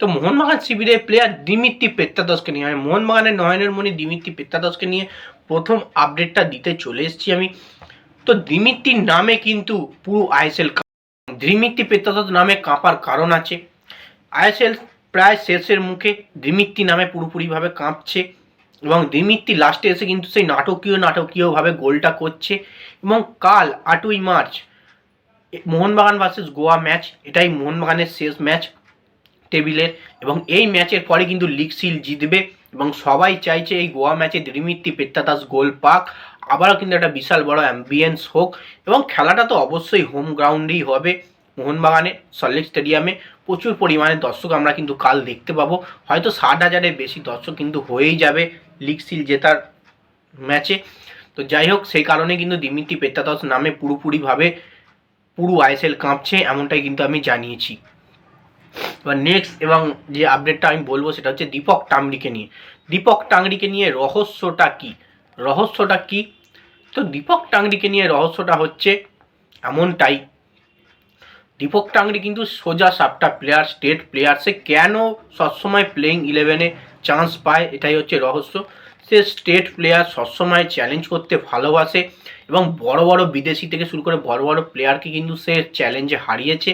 তো মোহনবাগান শিবিরের player Dmitry পেত্তাদসকে নিয়ে আমি মোহনবাগানের নয়নের মণি দিমিত্রি পেত্তাদসকে নিয়ে প্রথম আপডেটটা দিতে চলে এসেছি আমি। তো দিমিত্রির নামে কিন্তু পুরো আইএসএল দিমিত্রি পেত্তাদস নামে কাঁপার কারণ আছে। আইএসএল প্রায় শেষের মুখে দিমিত্রি নামে পুরোপুরিভাবে কাঁপছে এবং দিমিত্রি লাস্টে এসে কিন্তু সেই নাটকীয় নাটকীয়ভাবে গোলটা করছে এবং কাল আটই March Mohun Bagan versus Goa match এটাই মোহনবাগানের শেষ ম্যাচ টেবিলের এবং এই ম্যাচের পরে কিন্তু লিগ সিল জিতবে এবং সবাই চাইছে এই গোয়া ম্যাচে দিমিত্রি পেত্তাদাস গোল পাক। আবারও কিন্তু একটা বিশাল বড় অ্যাম্বিয়েন্স হোক এবং খেলাটা তো অবশ্যই হোম গ্রাউন্ডেই হবে। মোহনবাগানে সল্লেক স্টেডিয়ামে প্রচুর পরিমাণে দর্শক আমরা কিন্তু কাল দেখতে পাবো। হয়তো ষাট হাজারের বেশি দর্শক কিন্তু হয়েই যাবে লিগ সিল জেতার ম্যাচে। তো যাই হোক, সেই কারণে কিন্তু দিমিত্রি পেত্তাদাস নামে পুরোপুরিভাবে পুরো আইএসএল কাঁপছে, এমনটাই কিন্তু আমি জানিয়েছি। এবার নেক্সট এবং যে আপডেটটা আমি বলব সেটা হচ্ছে দীপক টাংরিকে নিয়ে। দীপক টাংরিকে নিয়ে রহস্যটা কি? রহস্যটা কি? তো দীপক টাংরিকে নিয়ে রহস্যটা হচ্ছে এমনটাই। দীপক টাংরি কিন্তু সোজা সাপটা প্লেয়ার স্টেট প্লেয়ার সে কেন সবসময় প্লেইং ইলেভেনে চান্স পায়? এটাই হচ্ছে রহস্য। সে স্টেট প্লেয়ার সবসময় চ্যালেঞ্জ করতে ভালোবাসে এবং বড় বড় বিদেশি থেকে শুরু করে বড় বড় প্লেয়ারকে কিন্তু সে চ্যালেঞ্জে হারিয়েছে।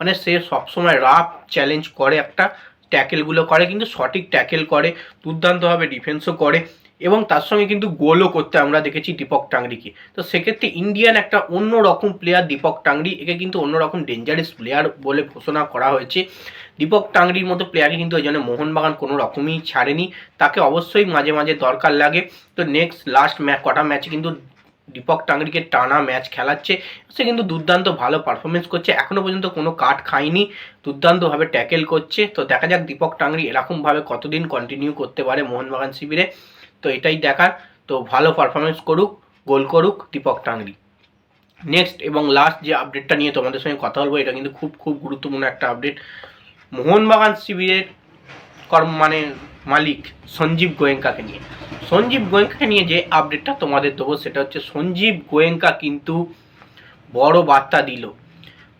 মানে সে সবসময় রাফ চ্যালেঞ্জ করে একটা ট্যাকেলগুলো করে, কিন্তু সঠিক ট্যাকেল করে দুর্দান্তভাবে ডিফেন্সও করে, এবং তার সঙ্গে কিন্তু গোলও করতে আমরা দেখেছি দীপক টাংরিকে। তো সেক্ষেত্রে ইন্ডিয়ান একটা অন্য রকম প্লেয়ার দীপক টাংরি, একে কিন্তু অন্যরকম ডেঞ্জারাস প্লেয়ার বলে ঘোষণা করা হয়েছে। দীপক টাংরির মতো প্লেয়ারকে কিন্তু ওই জন্য মোহনবাগান কোনো রকমই ছাড়েনি। তাকে অবশ্যই মাঝে মাঝে দরকার লাগে। তো নেক্সট লাস্ট ম্যাচ কটা ম্যাচে কিন্তু দীপক টাংরিকে টানা ম্যাচ খেলাচ্ছে। সে কিন্তু দুর্দান্ত ভালো পারফরমেন্স করছে। এখনও পর্যন্ত কোনো কাট খায়নি। দুর্দান্তভাবে ট্যাকেল করছে। তো দেখা যাক দীপক টাংরি এরকমভাবে কতদিন কন্টিনিউ করতে পারে মোহনবাগান শিবিরে। তো এটাই দেখার। তো ভালো পারফরমেন্স করুক, গোল করুক দীপক টাংরি। নেক্সট এবং লাস্ট যে আপডেটটা নিয়ে তোমাদের সঙ্গে কথা বলব, এটা কিন্তু খুব খুব গুরুত্বপূর্ণ একটা আপডেট মোহনবাগান শিবিরের কর্ম মানে মালিক সঞ্জীব গোয়েঙ্কাকে নিয়ে। সঞ্জীব গোয়েঙ্কাকে নিয়ে যে আপডেটটা তোমাদের দেবো, সেটা হচ্ছে সঞ্জীব গোয়েঙ্কা কিন্তু বড় বার্তা দিল।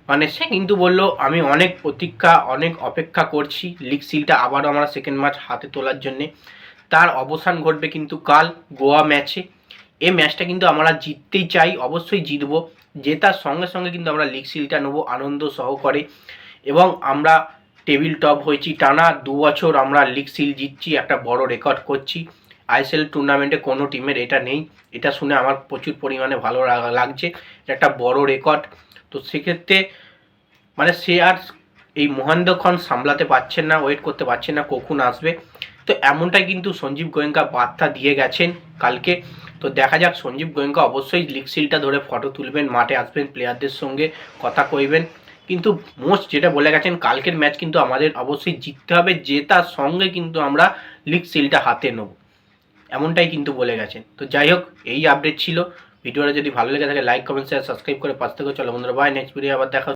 মানে সে কিন্তু বলল, আমি অনেক প্রতীক্ষা, অনেক অপেক্ষা করছি লিগ সিলটা আবারও আমরা সেকেন্ড ম্যাচ হাতে তোলার জন্যে। তার অবসান ঘটবে কিন্তু কাল গোয়া ম্যাচে এই ম্যাচটা কিন্তু আমরা জিততেই চাই, অবশ্যই জিতবো। জেতার সঙ্গে সঙ্গে কিন্তু আমরা লিগ সিলটা নেব, আনন্দ সহকারে। এবং আমরা টেবিল টপ হয়েছি টানা দু বছর আমরা লিগ সিল জিতছি, একটা বড় রেকর্ড করছি। আইএসএল টুর্নামেন্টে কোনো টিমের এটা নেই। এটা শুনে আমার প্রচুর পরিমাণে ভালো লাগছে। একটা বড় রেকর্ড। তো সেক্ষেত্রে মানে সে আর এই মহেন্দ্রক্ষণ সামলাতে পারছেন না ওয়েট করতে পারছেন না, কখন আসবে। তো এমনটাই কিন্তু সঞ্জীব গোয়েঙ্কা বার্তা দিয়ে গেছেন কালকে। তো দেখা যাক, সঞ্জীব গোয়েঙ্কা অবশ্যই লিগ সিলটা ধরে ফটো তুলবেন, মাঠে আসবেন প্লেয়ারদের সঙ্গে, কথা কইবেন। কিন্তু মোস্ট যেটা বলে গেছেন, কালকের ম্যাচ কিন্তু আমাদের অবশ্যই জিততে হবে জেতার সঙ্গে কিন্তু আমরা লিগ সিলটা হাতে নেব। এমনটাই কিন্তু বলে গেছেন। তো যাই হোক, এই আপডেট ছিল। ভিডিওটা যদি ভালো লেগে থাকে লাইক কমেন্ট শেয়ার সাবস্ক্রাইব করে পাশ থেকে চলো বন্ধুরা। বাই নেক্সট ভিডিও আবার দেখা।